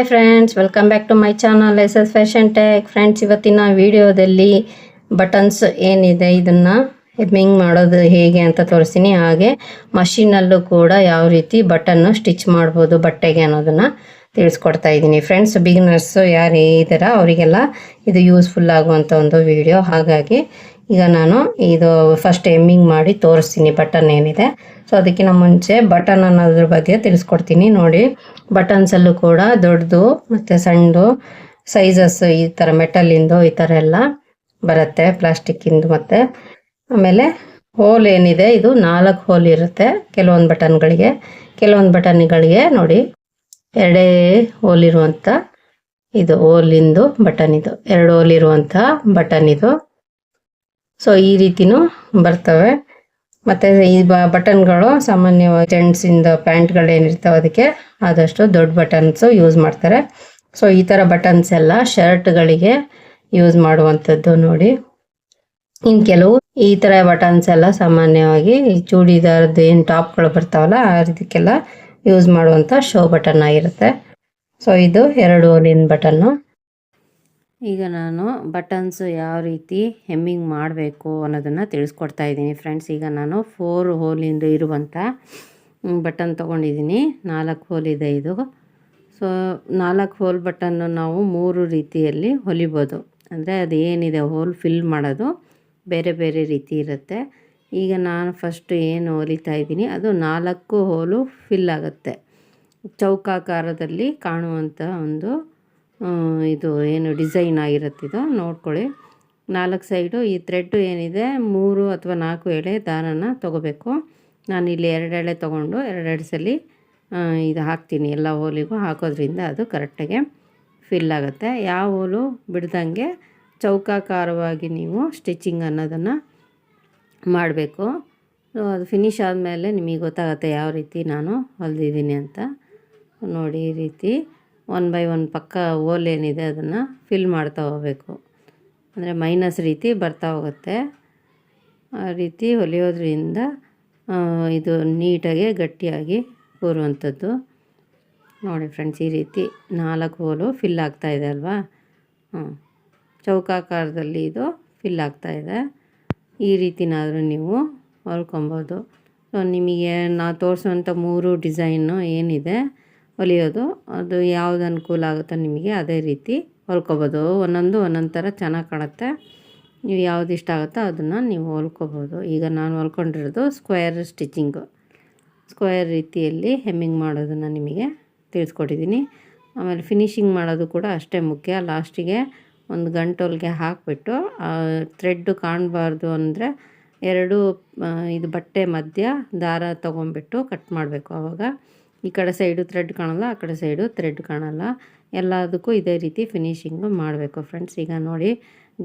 Hi friends welcome back to my channel S S fashion tech friends ಇವತ್ತಿನ ವಿಡಿಯೋದಲ್ಲಿ buttons ಏನಿದೆ ಇದನ್ನು hemming ಮಾಡೋದು ಹೇಗೆ ಅಂತ ತೋರಿಸ್ತೀನಿ. ಹಾಗೆ ಮಷಿನಲ್ಲೂ ಕೂಡ ಯಾವ ರೀತಿ ಬಟನ್ನು ಸ್ಟಿಚ್ ಮಾಡ್ಬೋದು, ಬಟ್ಟೆಗೆ ಅನ್ನೋದನ್ನು ತಿಳಿಸ್ಕೊಡ್ತಾ ಇದ್ದೀನಿ. ಫ್ರೆಂಡ್ಸ್ ಬಿಗಿನರ್ಸು ಯಾರು ಇದ್ದಾರ ಅವರಿಗೆಲ್ಲ ಇದು ಯೂಸ್ಫುಲ್ ಆಗುವಂಥ ಒಂದು ವಿಡಿಯೋ ಹಾಗಾಗಿ ಈಗ ನಾನು ಇದು ಫಸ್ಟ್ ಎಮ್ಮಿಂಗ್ ಮಾಡಿ ತೋರಿಸ್ತೀನಿ ಬಟನ್ ಏನಿದೆ. ಸೊ ಅದಕ್ಕಿಂತ ಮುಂಚೆ ಬಟನ್ ಅನ್ನೋದ್ರ ಬಗ್ಗೆ ತಿಳಿಸ್ಕೊಡ್ತೀನಿ. ನೋಡಿ ಬಟನ್ಸಲ್ಲೂ ಕೂಡ ದೊಡ್ಡದು, ಮತ್ತು ಸಣ್ಣದು ಸೈಜಸ್ ಈ ಥರ ಮೆಟಲಿಂದು ಈ ಥರ ಎಲ್ಲ ಬರುತ್ತೆ ಪ್ಲಾಸ್ಟಿಕ್ಕಿಂದು ಮತ್ತು. ಆಮೇಲೆ ಹೋಲ್ ಏನಿದೆ, ಇದು ನಾಲ್ಕು ಹೋಲ್ ಇರುತ್ತೆ ಕೆಲವೊಂದು ಬಟನ್ಗಳಿಗೆ ಕೆಲವೊಂದು ಬಟನ್ಗಳಿಗೆ ನೋಡಿ, ಎರಡೇ ಹೋಲ್ ಇರುವಂಥ ಇದು ಹೋಲಿಂದು ಬಟನ್ ಇದು. ಎರಡು ಹೋಲ್ ಇರುವಂಥ ಬಟನ್ ಇದು. ಸೊ ಈ ರೀತಿನೂ ಬರ್ತವೆ. ಮತ್ತು ಈ ಬಟನ್ಗಳು ಸಾಮಾನ್ಯವಾಗಿ ಜೆಂಟ್ಸಿಂದ ಪ್ಯಾಂಟ್ಗಳು ಏನಿರ್ತಾವೆ ಅದಕ್ಕೆ ಆದಷ್ಟು ದೊಡ್ಡ ಬಟನ್ಸು ಯೂಸ್ ಮಾಡ್ತಾರೆ. ಸೊ ಈ ಥರ ಬಟನ್ಸ್ ಎಲ್ಲ ಶರ್ಟ್ಗಳಿಗೆ ಯೂಸ್ ಮಾಡುವಂಥದ್ದು ನೋಡಿ. ಇನ್ನು ಕೆಲವು ಈ ಥರ ಬಟನ್ಸ್ ಎಲ್ಲ ಸಾಮಾನ್ಯವಾಗಿ ಚೂಡಿದಾರದ್ದು ಏನು ಟಾಪ್ಗಳು ಬರ್ತಾವಲ್ಲ ಆ ರೀತಿಕ್ಕೆಲ್ಲ ಯೂಸ್ ಮಾಡುವಂಥ ಶೋ ಬಟನ್ ಆಗಿರುತ್ತೆ. ಸೊ ಇದು ಎರಡು ಹೋಲಿನ ಬಟನ್ನು. ಈಗ ನಾನು ಬಟನ್ಸು ಯಾವ ರೀತಿ ಹೆಮ್ಮಿಂಗ್ ಮಾಡಬೇಕು ಅನ್ನೋದನ್ನು ತಿಳಿಸ್ಕೊಡ್ತಾ ಇದ್ದೀನಿ. ಫ್ರೆಂಡ್ಸ್, ಈಗ ನಾನು ಫೋರ್ ಹೋಲಿಂದ ಇರುವಂಥ ಬಟನ್ ತೊಗೊಂಡಿದ್ದೀನಿ. ನಾಲ್ಕು ಹೋಲ್ ಇದೆ ಇದು. ಸೊ ನಾಲ್ಕು ಹೋಲ್ ಬಟನ್ನು ನಾವು ಮೂರು ರೀತಿಯಲ್ಲಿ ಹೊಲಿಬೋದು. ಅಂದರೆ ಅದು ಏನಿದೆ, ಹೋಲ್ ಫಿಲ್ ಮಾಡೋದು ಬೇರೆ ಬೇರೆ ರೀತಿ ಇರುತ್ತೆ. ಈಗ ನಾನು ಫಸ್ಟ್ ಏನು ಹೊಲಿತಾ ಇದ್ದೀನಿ, ಅದು ನಾಲ್ಕು ಹೋಲು ಫಿಲ್ ಆಗುತ್ತೆ. ಚೌಕಾಕಾರದಲ್ಲಿ ಕಾಣುವಂಥ ಒಂದು ಇದು ಏನು ಡಿಸೈನ್ ಆಗಿರುತ್ತಿದೋ ನೋಡ್ಕೊಳ್ಳಿ. ನಾಲ್ಕು ಸೈಡು ಈ ಥ್ರೆಡ್ಡು ಏನಿದೆ, ಮೂರು ಅಥವಾ ನಾಲ್ಕು ಎಳೆ ದಾರನ ತೊಗೋಬೇಕು. ನಾನು ಇಲ್ಲಿ ಎರಡು ಎಳೆ ತೊಗೊಂಡು ಎರಡೆರಡು ಸಲ ಇದು ಹಾಕ್ತೀನಿ. ಎಲ್ಲ ಹೋಲಿಗೂ ಹಾಕೋದ್ರಿಂದ ಅದು ಕರೆಕ್ಟಾಗಿ ಫಿಲ್ ಆಗುತ್ತೆ. ಯಾವ ಹೋಲು ಬಿಡ್ದಂಗೆ ಚೌಕಾಕಾರವಾಗಿ ನೀವು ಸ್ಟಿಚಿಂಗ್ ಅನ್ನೋದನ್ನು ಮಾಡಬೇಕು. ಅದು ಫಿನಿಶ್ ಆದಮೇಲೆ ನಿಮಗೆ ಗೊತ್ತಾಗುತ್ತೆ ಯಾವ ರೀತಿ ನಾನು ಹೊಲಿದಿದ್ದೀನಿ ಅಂತ. ನೋಡಿ ಈ ರೀತಿ. ಒನ್ ಬೈ ಒನ್ ಪಕ್ಕ ಓಲ್ ಏನಿದೆ ಅದನ್ನು ಫಿಲ್ ಮಾಡ್ತಾ ಹೋಗಬೇಕು. ಅಂದರೆ ಮೈನಸ್ ರೀತಿ ಬರ್ತಾ ಹೋಗುತ್ತೆ. ಆ ರೀತಿ ಹೊಲಿಯೋದ್ರಿಂದ ಇದು ನೀಟಾಗಿ ಗಟ್ಟಿಯಾಗಿ ಕೂರುವಂಥದ್ದು. ನೋಡಿ ಫ್ರೆಂಡ್ಸ್ ಈ ರೀತಿ ನಾಲ್ಕು ಓಲು ಫಿಲ್ ಆಗ್ತಾಯಿದೆ ಅಲ್ವಾ? ಹ್ಞೂ ಚೌಕಾಕಾರದಲ್ಲಿ ಇದು ಫಿಲ್ ಆಗ್ತಾಯಿದೆ ಈ ರೀತಿನಾದರೂ ನೀವು ಹೊಲ್ಕೊಬೋದು. ಸೊ ನಿಮಗೆ ನಾವು ತೋರಿಸುವಂಥ ಮೂರು ಡಿಸೈನು ಏನಿದೆ ಹೊಲಿಯೋದು ಅದು ಯಾವ್ದು ಅನುಕೂಲ ಆಗುತ್ತೋ ನಿಮಗೆ ಅದೇ ರೀತಿ ಹೊಲ್ಕೊಬೋದು. ಒಂದೊಂದು ಒಂದೊಂದು ಥರ ಚೆನ್ನಾಗಿ ಕಾಣುತ್ತೆ. ನೀವು ಯಾವ್ದು ಇಷ್ಟ ಆಗುತ್ತೋ ಅದನ್ನು ನೀವು ಹೊಲ್ಕೊಬೋದು. ಈಗ ನಾನು ಹೊಲ್ಕೊಂಡಿರೋದು ಸ್ಕ್ವೇರ್ ಸ್ಟಿಚಿಂಗು ಸ್ಕ್ವೇರ್ ರೀತಿಯಲ್ಲಿ ಹೆಮ್ಮಿಂಗ್ ಮಾಡೋದನ್ನು ನಿಮಗೆ ತಿಳಿಸ್ಕೊಟ್ಟಿದ್ದೀನಿ. ಆಮೇಲೆ ಫಿನಿಶಿಂಗ್ ಮಾಡೋದು ಕೂಡ ಅಷ್ಟೇ ಮುಖ್ಯ. ಲಾಸ್ಟಿಗೆ ಒಂದು ಗಂಟೋಲ್ಗೆ ಹಾಕಿಬಿಟ್ಟು ಥ್ರೆಡ್ಡು ಕಾಣಬಾರ್ದು ಅಂದರೆ ಎರಡು ಇದು ಬಟ್ಟೆ ಮಧ್ಯ ದಾರ ತೊಗೊಂಬಿಟ್ಟು ಕಟ್ ಮಾಡಬೇಕು ಆವಾಗ ಈ ಕಡೆ ಸೈಡು ಥ್ರೆಡ್ ಕಾಣಲ್ಲ, ಆ ಕಡೆ ಸೈಡು ಥ್ರೆಡ್ ಕಾಣಲ್ಲ. ಎಲ್ಲದಕ್ಕೂ ಇದೇ ರೀತಿ ಫಿನಿಶಿಂಗು ಮಾಡಬೇಕು ಫ್ರೆಂಡ್ಸ್ ಈಗ ನೋಡಿ,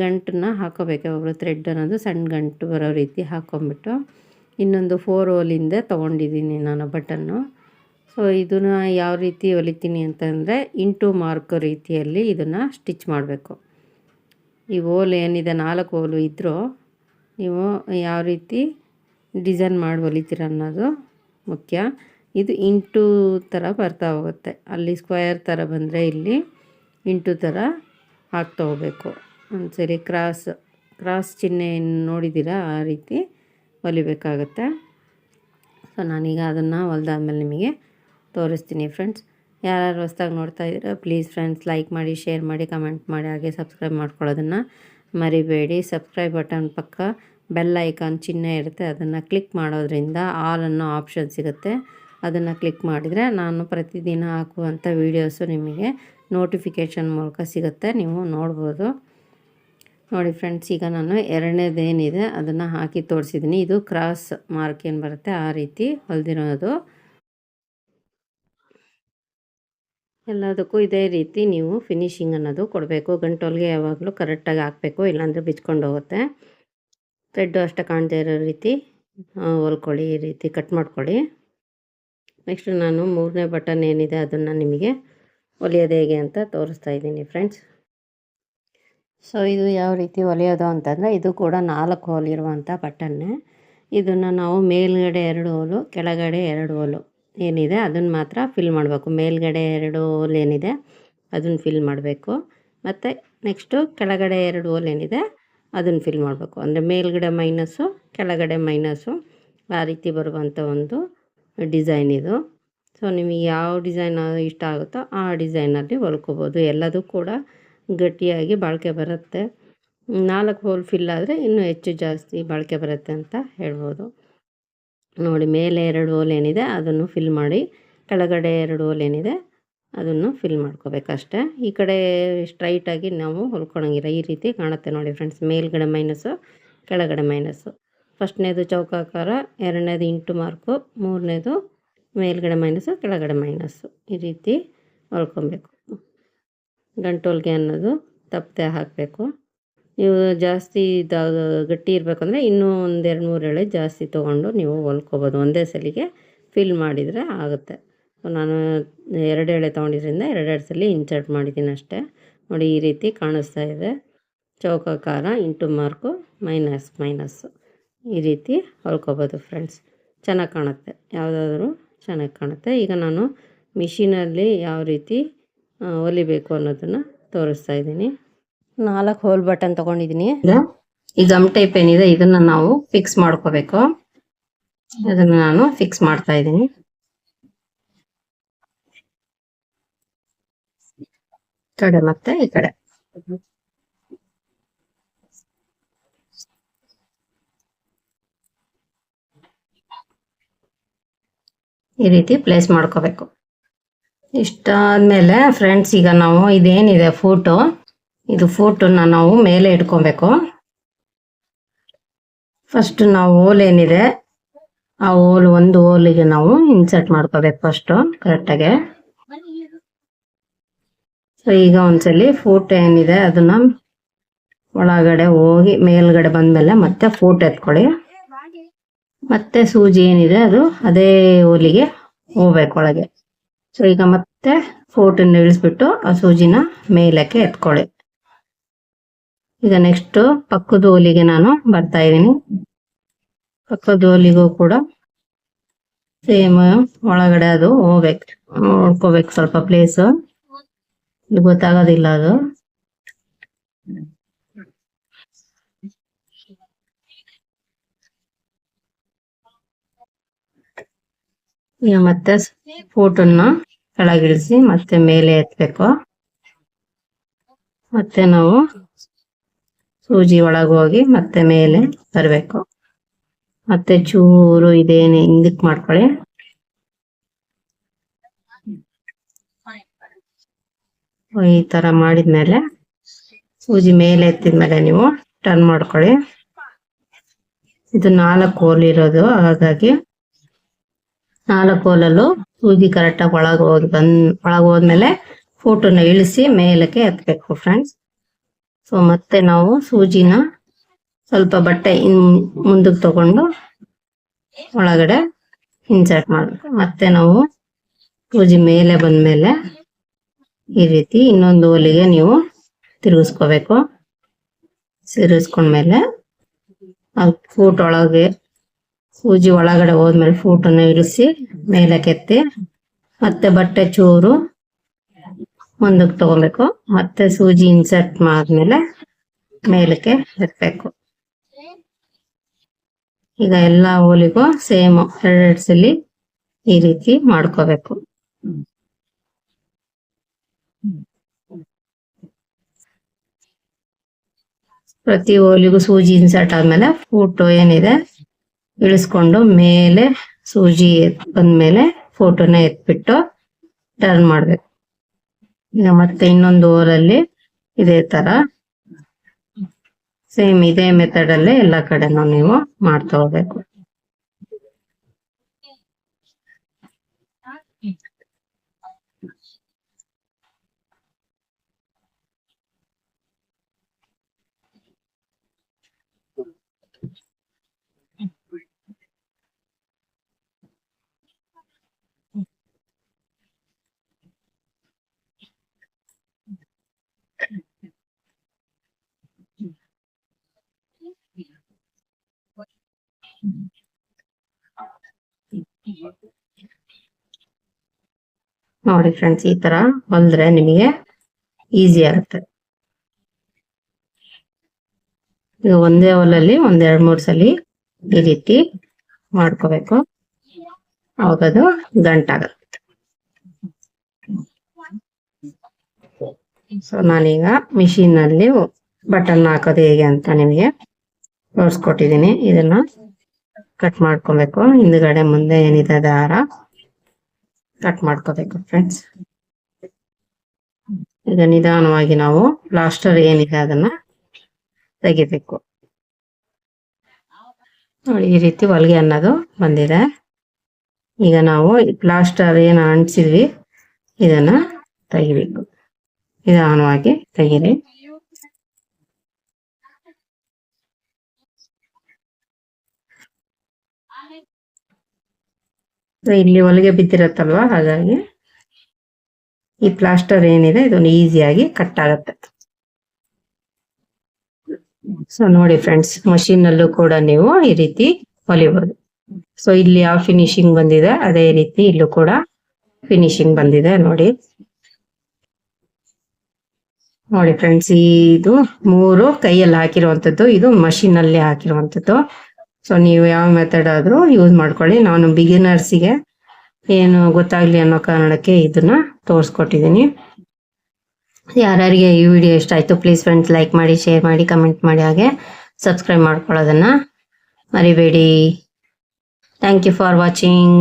ಗಂಟನ್ನ ಹಾಕೋಬೇಕು. ಯಾವಾಗಲೂ ಥ್ರೆಡ್ ಅನ್ನೋದು ಸಣ್ಣ ಗಂಟು ಬರೋ ರೀತಿ ಹಾಕೊಂಬಿಟ್ಟು ಇನ್ನೊಂದು ಫೋರ್ ಹೋಲಿಂದ ತೊಗೊಂಡಿದ್ದೀನಿ ನಾನು ಬಟನ್ನು ಸೊ ಇದನ್ನು ಯಾವ ರೀತಿ ಹೊಲಿತೀನಿ ಅಂತಂದರೆ ಇಂಟು ಮಾರ್ಕ್ ರೀತಿಯಲ್ಲಿ ಇದನ್ನು ಸ್ಟಿಚ್ ಮಾಡಬೇಕು. ಈ ಓಲ್ ಏನಿದೆ, ನಾಲ್ಕು ಓಲು ಇದ್ದರೂ ನೀವು ಯಾವ ರೀತಿ ಡಿಸೈನ್ ಮಾಡಿ ಹೊಲಿತೀರ ಅನ್ನೋದು ಮುಖ್ಯ. ಇದು ಇಂಟು ಥರ ಬರ್ತಾ ಹೋಗುತ್ತೆ. ಅಲ್ಲಿ ಸ್ಕ್ವಯರ್ ಥರ ಬಂದರೆ ಇಲ್ಲಿ ಇಂಟು ಥರ ಹಾಕ್ತಾ ಹೋಗಬೇಕು. ಒಂದು ಸರಿ ಕ್ರಾಸ್ ಕ್ರಾಸ್ ಚಿಹ್ನೆ ನೋಡಿದ್ದೀರಾ? ಆ ರೀತಿ ಹೊಲಿಬೇಕಾಗತ್ತೆ. ಸೊ ನಾನೀಗ ಅದನ್ನು ಹೊಲ್ದಾದ್ಮೇಲೆ ನಿಮಗೆ ತೋರಿಸ್ತೀನಿ ಫ್ರೆಂಡ್ಸ್ ಯಾರ್ಯಾರು ಹೊಸ್ದಾಗಿ ನೋಡ್ತಾ ಇದ್ದೀರಾ ಪ್ಲೀಸ್ ಫ್ರೆಂಡ್ಸ್ ಲೈಕ್ ಮಾಡಿ ಶೇರ್ ಮಾಡಿ ಕಮೆಂಟ್ ಮಾಡಿ, ಹಾಗೆ ಸಬ್ಸ್ಕ್ರೈಬ್ ಮಾಡ್ಕೊಳ್ಳೋದನ್ನು ಮರಿಬೇಡಿ. ಸಬ್ಸ್ಕ್ರೈಬ್ ಬಟನ್ ಪಕ್ಕ ಬೆಲ್ ಐಕಾನ್ ಚಿಹ್ನೆ ಇರುತ್ತೆ. ಅದನ್ನು ಕ್ಲಿಕ್ ಮಾಡೋದ್ರಿಂದ ಆಲ್ ಅನ್ನೋ ಆಪ್ಷನ್ ಸಿಗುತ್ತೆ. ಅದನ್ನು ಕ್ಲಿಕ್ ಮಾಡಿದರೆ ನಾನು ಪ್ರತಿದಿನ ಹಾಕುವಂಥ ವೀಡಿಯೋಸು ನಿಮಗೆ ನೋಟಿಫಿಕೇಷನ್ ಮೂಲಕ ಸಿಗುತ್ತೆ. ನೀವು ನೋಡ್ಬೋದು. ನೋಡಿ ಫ್ರೆಂಡ್ಸ್ ಈಗ ನಾನು ಎರಡನೇದೇನಿದೆ, ಅದನ್ನು ಹಾಕಿ ತೋರಿಸಿದ್ದೀನಿ ಇದು ಕ್ರಾಸ್ ಮಾರ್ಕ್ ಏನು ಬರುತ್ತೆ? ಆ ರೀತಿ ಹೊಲಿದಿರೋದು. ಎಲ್ಲದಕ್ಕೂ ಇದೇ ರೀತಿ ನೀವು ಫಿನಿಶಿಂಗ್ ಅನ್ನೋದು ಕೊಡಬೇಕು. ಗಂಟೋಲ್ಗೆ ಯಾವಾಗಲೂ ಕರೆಕ್ಟಾಗಿ ಹಾಕಬೇಕು, ಇಲ್ಲಾಂದರೆ ಬಿಚ್ಕೊಂಡು ಹೋಗುತ್ತೆ. ಥ್ರೆಡ್ಡು ಅಷ್ಟೇ ಕಾಣದೇ ಇರೋ ರೀತಿ ಹೊಲ್ಕೊಳ್ಳಿ, ಈ ರೀತಿ ಕಟ್ ಮಾಡ್ಕೊಳ್ಳಿ. ನೆಕ್ಸ್ಟ್ ನಾನು ಮೂರನೇ ಬಟನ್ ಏನಿದೆ ಅದನ್ನು ನಿಮಗೆ ಹೊಲಿಯೋದು ಹೇಗೆ ಅಂತ ತೋರಿಸ್ತಾ ಇದ್ದೀನಿ ಫ್ರೆಂಡ್ಸ್ ಸೊ ಇದು ಯಾವ ರೀತಿ ಹೊಲಿಯೋದು ಅಂತಂದರೆ ಇದು ಕೂಡ ನಾಲ್ಕು ಹೋಲ್ ಇರುವಂಥ ಬಟನ್ನೇ ಇದನ್ನು ನಾವು ಮೇಲ್ಗಡೆ ಎರಡು ಹೋಲು, ಕೆಳಗಡೆ ಎರಡು ಹೋಲು ಏನಿದೆ ಅದನ್ನು ಮಾತ್ರ ಫಿಲ್ ಮಾಡಬೇಕು. ಮೇಲ್ಗಡೆ ಎರಡು ಹೋಲ್ ಏನಿದೆ ಅದನ್ನು ಫಿಲ್ ಮಾಡಬೇಕು. ಮತ್ತು ನೆಕ್ಸ್ಟು ಕೆಳಗಡೆ ಎರಡು ಹೋಲ್ ಏನಿದೆ ಅದನ್ನು ಫಿಲ್ ಮಾಡಬೇಕು. ಅಂದರೆ ಮೇಲ್ಗಡೆ ಮೈನಸ್ಸು ಕೆಳಗಡೆ ಮೈನಸ್ಸು ಆ ರೀತಿ ಬರುವಂಥ ಒಂದು ಡಿಸೈನ್ ಇದು. ಸೊ ನಿಮಗೆ ಯಾವ ಡಿಸೈನ್ ಇಷ್ಟ ಆಗುತ್ತೋ ಆ ಡಿಸೈನಲ್ಲಿ ಹೊಲ್ಕೋಬೋದು. ಎಲ್ಲದೂ ಕೂಡ ಗಟ್ಟಿಯಾಗಿ ಬಾಳಿಕೆ ಬರುತ್ತೆ. ನಾಲ್ಕು ಹೋಲ್ ಫಿಲ್ ಆದರೆ ಇನ್ನೂ ಹೆಚ್ಚು ಜಾಸ್ತಿ ಬಾಳಿಕೆ ಬರುತ್ತೆ ಅಂತ ಹೇಳ್ಬೋದು. ನೋಡಿ, ಮೇಲೆ ಎರಡು ಹೋಲ್ ಏನಿದೆ ಅದನ್ನು ಫಿಲ್ ಮಾಡಿ, ಕೆಳಗಡೆ ಎರಡು ಹೋಲ್ ಏನಿದೆ ಅದನ್ನು ಫಿಲ್ ಮಾಡ್ಕೋಬೇಕಷ್ಟೆ. ಈ ಕಡೆ ಸ್ಟ್ರೈಟಾಗಿ ನಾವು ಹೊಲ್ಕೊಳಂಗಿಲ್ಲ. ಈ ರೀತಿ ಕಾಣುತ್ತೆ ನೋಡಿ ಫ್ರೆಂಡ್ಸ್ ಮೇಲ್ಗಡೆ ಮೈನಸ್ಸು ಕೆಳಗಡೆ ಮೈನಸ್ಸು ಫಸ್ಟ್ನೇದು ಚೌಕಾಕಾರ ಎರಡನೇದು ಇಂಟು ಮಾರ್ಕು, ಮೂರನೇದು ಮೇಲ್ಗಡೆ ಮೈನಸ್ಸು ಕೆಳಗಡೆ ಮೈನಸ್ಸು ಈ ರೀತಿ ಹೊಲ್ಕೊಬೇಕು. ಗಂಟೋಲ್ಗೆ ಅನ್ನೋದು ತಪ್ಪದೆ ಹಾಕಬೇಕು. ನೀವು ಜಾಸ್ತಿ ಇದಾಗ ಗಟ್ಟಿ ಇರಬೇಕಂದ್ರೆ ಇನ್ನೂ ಒಂದೆರಡು ಮೂರು ಎಳೆ ಜಾಸ್ತಿ ತೊಗೊಂಡು ನೀವು ಹೊಲ್ಕೊಬೋದು. ಒಂದೇ ಸಲಿಗೆ ಫಿಲ್ ಮಾಡಿದರೆ ಆಗುತ್ತೆ. ನಾನು ಎರಡು ಎಳೆ ತೊಗೊಂಡಿದ್ರಿಂದ ಎರಡೆರಡು ಸಲ ಇನ್ಸರ್ಟ್ ಮಾಡಿದ್ದೀನಿ ಅಷ್ಟೇ. ನೋಡಿ, ಈ ರೀತಿ ಕಾಣಿಸ್ತಾ ಇದೆ. ಚೌಕಾಕಾರ ಇಂಟು ಮಾರ್ಕು, ಮೈನಸ್ ಮೈನಸ್ಸು ಈ ರೀತಿ ಹೊಲ್ಕೊಬೋದು ಫ್ರೆಂಡ್ಸ್ ಚೆನ್ನಾಗಿ ಕಾಣುತ್ತೆ. ಯಾವುದಾದ್ರೂ ಚೆನ್ನಾಗಿ ಕಾಣುತ್ತೆ. ಈಗ ನಾನು ಮಿಷಿನಲ್ಲಿ ಯಾವ ರೀತಿ ಹೊಲಿಬೇಕು ಅನ್ನೋದನ್ನು ತೋರಿಸ್ತಾ ಇದ್ದೀನಿ. ನಾಲ್ಕು ಹೋಲ್ ಬಟನ್ ತೊಗೊಂಡಿದ್ದೀನಿ. ಈ ಗಮ್ ಟೈಪ್ ಏನಿದೆ ಇದನ್ನು ನಾವು ಫಿಕ್ಸ್ ಮಾಡ್ಕೋಬೇಕು. ಅದನ್ನು ನಾನು ಫಿಕ್ಸ್ ಮಾಡ್ತಾ ಇದ್ದೀನಿ. ಕಡೆ ಮತ್ತೆ ಈ ಕಡೆ. ಈ ರೀತಿ ಪ್ಲೇಸ್ ಮಾಡ್ಕೋಬೇಕು. ಇಷ್ಟಾದ್ಮೇಲೆ ಫ್ರೆಂಡ್ಸ್ ಈಗ ನಾವು ಇದೇನಿದೆ ಫೋಟೋ ಇದು ಫೋಟೋನ ನಾವು ಮೇಲೆ ಇಟ್ಕೊಬೇಕು. ಫಸ್ಟ್ ನಾವು ಓಲ್ ಏನಿದೆ, ಆ ಓಲ್ ಒಂದು ಓಲಿಗೆ ನಾವು ಇನ್ಸರ್ಟ್ ಮಾಡ್ಕೋಬೇಕು ಫಸ್ಟು ಕರೆಕ್ಟಾಗಿ ಸೊ ಈಗ ಒಂದ್ಸಲಿ ಫೋಟೋ ಏನಿದೆ, ಅದನ್ನ ಒಳಗಡೆ ಹೋಗಿ, ಮೇಲ್ಗಡೆ ಬಂದ್ಮೇಲೆ ಮತ್ತೆ ಫೋಟೋ ಎತ್ಕೊಳ್ಳಿ. ಮತ್ತೆ ಸೂಜಿ ಏನಿದೆ ಅದು ಅದೇ ಹೋಲಿಗೆ ಹೋಗ್ಬೇಕು ಒಳಗೆ. ಸೊ ಈಗ ಮತ್ತೆ ಫೋಟೋನ ಇಳಿಸ್ಬಿಟ್ಟು ಆ ಸೂಜಿನ ಮೇಲಕ್ಕೆ ಎತ್ಕೊಳ್ಳಿ. ಈಗ ನೆಕ್ಸ್ಟ್ ಪಕ್ಕದ ಹೋಲಿಗೆ ನಾನು ಬರ್ತಾ ಇದ್ದೀನಿ. ಪಕ್ಕದ ಹೋಲಿಗೂ ಕೂಡ ಸೇಮ್ ಒಳಗಡೆ ಅದು ಹೋಗ್ಬೇಕು, ನೋಡ್ಕೋಬೇಕು ಸ್ವಲ್ಪ ಪ್ಲೇಸ್ ಗೊತ್ತಾಗೋದಿಲ್ಲ ಅದು. ಈಗ ಮತ್ತೆ ಫೋಟೋನ ಕೆಳಗಿಳಿಸಿ ಮತ್ತೆ ಮೇಲೆ ಎತ್ತಬೇಕು ಮತ್ತೆ ನಾವು ಸೂಜಿ ಒಳಗೆ ಹೋಗಿ ಮತ್ತೆ ಮೇಲೆ ಬರಬೇಕು ಮತ್ತೆ ಚೂರು ಇದೇನೆ ಹಿಂದಕ್ಕೆ ಮಾಡ್ಕೊಳ್ಳಿ. ಈ ತರ ಮಾಡಿದ್ಮೇಲೆ ಸೂಜಿ ಮೇಲೆ ಎತ್ತಿದ್ಮೇಲೆ ನೀವು ಟರ್ನ್ ಮಾಡ್ಕೊಳ್ಳಿ. ಇದು ನಾಲ್ಕು ಹೋಲ್ ಇರೋದು, ಹಾಗಾಗಿ ನಾಲ್ಕು ಹೋಲಲ್ಲೂ ಸೂಜಿ ಕರೆಕ್ಟಾಗಿ ಒಳಗೆ ಹೋಗಿ ಬಂದ್, ಒಳಗೆ ಹೋದ್ಮೇಲೆ ಫೋಟೋನ ಇಳಿಸಿ ಮೇಲಕ್ಕೆ ಎತ್ತಬೇಕು ಫ್ರೆಂಡ್ಸ್ ಸೊ ಮತ್ತೆ ನಾವು ಸೂಜಿನ ಸ್ವಲ್ಪ ಬಟ್ಟೆ ಮುಂದಕ್ಕೆ ತಗೊಂಡು ಒಳಗಡೆ ಇನ್ಸರ್ಟ್ ಮಾಡಬೇಕು. ಮತ್ತೆ ನಾವು ಸೂಜಿ ಮೇಲೆ ಬಂದ್ಮೇಲೆ ಈ ರೀತಿ ಇನ್ನೊಂದು ಓಲಿಗೆ ನೀವು ತಿರುಗಿಸ್ಕೋಬೇಕು. ತಿರುಗಿಸ್ಕೊಂಡ್ಮೇಲೆ ಅದು ಫೋಟೋ ಒಳಗೆ ಸೂಜಿ ಒಳಗಡೆ ಹೋದ್ಮೇಲೆ ಫೂಟನ್ನ ಇಳಿಸಿ ಮೇಲೆ ಕೆತ್ತಿ ಮತ್ತೆ ಬಟ್ಟೆ ಚೂರು ಮುಂದಕ್ಕೆ ತಗೋಬೇಕು. ಮತ್ತೆ ಸೂಜಿ ಇನ್ಸರ್ಟ್ ಮಾಡಿದ್ಮೇಲೆ ಮೇಲಕ್ಕೆ ಎತ್ತಬೇಕು ಈಗ ಎಲ್ಲ ಹೋಲಿಗೂ ಸೇಮ್ ಎರಡೆರಡು ಸಲಿ ಈ ರೀತಿ ಮಾಡ್ಕೋಬೇಕು. ಪ್ರತಿ ಹೋಲಿಗೂ ಸೂಜಿ ಇನ್ಸರ್ಟ್ ಆದ್ಮೇಲೆ ಫೋಟೋ ಏನಿದೆ ಇಳಿಸ್ಕೊಂಡು ಮೇಲೆ ಸೂಜಿ ಬಂದ ಬಂದ್ಮೇಲೆ ಫೋಟೋನ ಎತ್ಬಿಟ್ಟು ಟರ್ನ್ ಮಾಡ್ಬೇಕು. ಈಗ ಮತ್ತೆ ಇನ್ನೊಂದು ಓರಲ್ಲಿ ಇದೇ ತರ. ಸೇಮ್ ಇದೇ ಮೆಥಡ್ ಅಲ್ಲಿ ಎಲ್ಲಾ ಕಡೆನೂ ನೀವು ಮಾಡ್ತಾ ಹೋಗ್ಬೇಕು. ನೋಡಿ ಫ್ರೆಂಡ್ಸ್ ಈ ತರ ಹೊಲ್ದ್ರೆ ನಿಮಗೆ ಈಸಿ ಆಗುತ್ತೆ. ಈಗ ಒಂದೇ ಹೊಲಲ್ಲಿ ಒಂದ್ ಮೂರ್ ಸಲ ಈ ರೀತಿ ಮಾಡ್ಕೋಬೇಕು. ಅವಾಗದು ಗಂಟಾಗುತ್ತೆ ಸೊ ನಾನೀಗ ಮಿಷಿನ್ ಅಲ್ಲಿ ಬಟನ್ ಹಾಕೋದು ಹೇಗೆ ಅಂತ ನಿಮಗೆ ತೋರಿಸ್ಕೊಟ್ಟಿದೀನಿ. ಇದನ್ನ ಕಟ್ ಮಾಡ್ಕೋಬೇಕು. ಹಿಂದ್ಗಡೆ ಮುಂದೆ ಏನಿದೆ, ದಾರ? ಕಟ್ ಮಾಡ್ಕೋಬೇಕು ಫ್ರೆಂಡ್ಸ್ ಈಗ ನಿಧಾನವಾಗಿ ನಾವು ಪ್ಲಾಸ್ಟರ್ ಏನಿದೆ ಅದನ್ನ ತೆಗಿಬೇಕು. ನೋಡಿ, ಈ ರೀತಿ ಹೊಲಿಗೆ ಅನ್ನೋದು ಬಂದಿದೆ. ಈಗ ನಾವು ಪ್ಲಾಸ್ಟರ್ ಏನು ಅಂಟಿಸಿದ್ವಿ, ಇದನ್ನ ತೆಗಿಬೇಕು. ನಿಧಾನವಾಗಿ ತೆಗೀರಿ. ಇಲ್ಲಿ ಹೊಲಿಗೆ ಬಿದ್ದಿರತ್ತಲ್ವ? ಹಾಗಾಗಿ ಈ ಪ್ಲಾಸ್ಟರ್ ಏನಿದೆ, ಇದೊಂದು ಈಸಿಯಾಗಿ ಕಟ್ ಆಗತ್ತೆ. ಸೊ ನೋಡಿ ಫ್ರೆಂಡ್ಸ್ ಮಷೀನ್ ಅಲ್ಲೂ ಕೂಡ ನೀವು ಈ ರೀತಿ ಹೊಲಿಬಹುದು ಸೊ ಇಲ್ಲಿ ಯಾವ ಫಿನಿಶಿಂಗ್ ಬಂದಿದೆ, ಅದೇ ರೀತಿ ಇಲ್ಲೂ ಕೂಡ ಫಿನಿಶಿಂಗ್ ಬಂದಿದೆ, ನೋಡಿ. ನೋಡಿ ಫ್ರೆಂಡ್ಸ್ ಇದು ಮೂರು ಕೈಯಲ್ಲಿ ಹಾಕಿರುವಂತದ್ದು ಇದು ಮಷೀನ್ ಅಲ್ಲಿ ಹಾಕಿರುವಂತದ್ದು ಸೊ ನೀವು ಯಾವ ಮೆಥಡ್ ಆದರೂ ಯೂಸ್ ಮಾಡ್ಕೊಳ್ಳಿ. ನಾನು ಬಿಗಿನರ್ಸಿಗೆ ಏನು ಗೊತ್ತಾಗ್ಲಿ ಅನ್ನೋ ಕಾರಣಕ್ಕೆ ಇದನ್ನ ತೋರಿಸ್ಕೊಟ್ಟಿದ್ದೀನಿ. ಯಾರ್ಯಾರಿಗೆ ಈ ವಿಡಿಯೋ ಇಷ್ಟ ಆಯಿತು ಪ್ಲೀಸ್ ಫ್ರೆಂಡ್ಸ್ ಲೈಕ್ ಮಾಡಿ ಶೇರ್ ಮಾಡಿ ಕಮೆಂಟ್ ಮಾಡಿ ಹಾಗೆ ಸಬ್ಸ್ಕ್ರೈಬ್ ಮಾಡ್ಕೊಳ್ಳೋದನ್ನು ಮರಿಬೇಡಿ. Thank you for watching